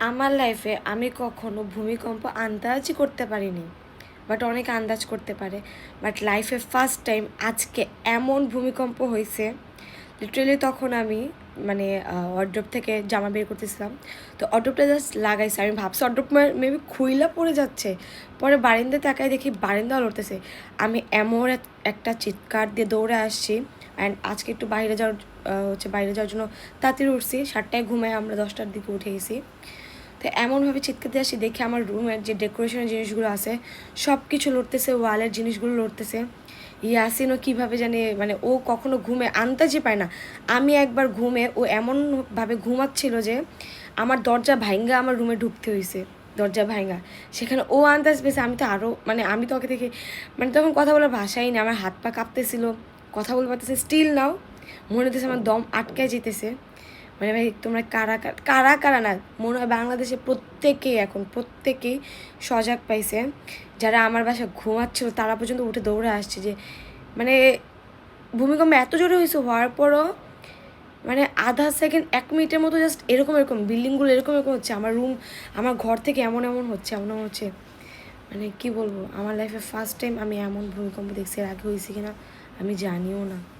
আমার লাইফে আমি কখনো ভূমিকম্প আন্দাজই করতে পারিনি বাট অনেক আন্দাজ করতে পারে। বাট লাইফে ফার্স্ট টাইম আজকে এমন ভূমিকম্প হয়েছে লিটারেলি তখন আমি মানে অড্রপ থেকে জামা বের করতেছিলাম। তো অড্রপটা জাস্ট লাগাইছে, আমি ভাবছি অড্রপ মেবি খুইলা পড়ে যাচ্ছে। পরে বারিন্দা তাকায় দেখি বারিন্দা লড়তেছে। আমি এমন এক- একটা চিৎকার দিয়ে দৌড়ে আসছি অ্যান্ড আজকে একটু বাইরে যাওয়ার হচ্ছে বাইরে যাওয়ার জন্য তাড়াতাড়ি উঠছি। সাতটায় ঘুমায় আমরা দশটার দিকে উঠে গেছি। তো এমনভাবে চিৎকার দিয়ে আসি, দেখে আমার রুমের যে ডেকোরেশনের জিনিসগুলো আছে সব কিছু লড়তেছে ওয়ালের জিনিসগুলো লড়তেছে। ইয়াসিনও কীভাবে জানে মানে ও কখনো ঘুমে আন্তাজই পায় না। আমি একবার ঘুমে, ও এমনভাবে ঘুমাচ্ছিল যে আমার দরজা ভাইঙ্গা আমার রুমে ঢুকতে হয়েছে দরজা ভাঙ্গা সেখানে ও আন্দাজ পেয়েছে, আমি তো আরও মানে আমি তো ওকে দেখে মানে তখন কথা বলার ভাষাই না আমার হাত পা কাঁপতেছিল, কথা বলতে পারতেছে স্টিল নাও মনে হতেছে আমার দম আটকায় যেতেছে। মানে ভাই, তোমরা কারা কারা- কারা না? মনে হয় বাংলাদেশে প্রত্যেকেই এখন, প্রত্যেকেই সজাগ পাইছে। যারা আমার বাসায় ঘুমাচ্ছিল, তারা পর্যন্ত উঠে দৌড়ে আসছে যে মানে ভূমিকম্প এত জোরে হয়েছে হওয়ার পরও মানে আধা সেকেন্ড, এক মিনিটের মতো জাস্ট এরকম এরকম, বিল্ডিংগুলো এরকম এরকম হচ্ছে। আমার রুম আমার ঘর থেকে এমন এমন হচ্ছে, এমন এমন হচ্ছে। মানে কি বলব? আমার লাইফে ফার্স্ট টাইম আমি এমন ভূমিকম্প দেখছি, এর আগে হয়েছে কিনা আমি জানিও না।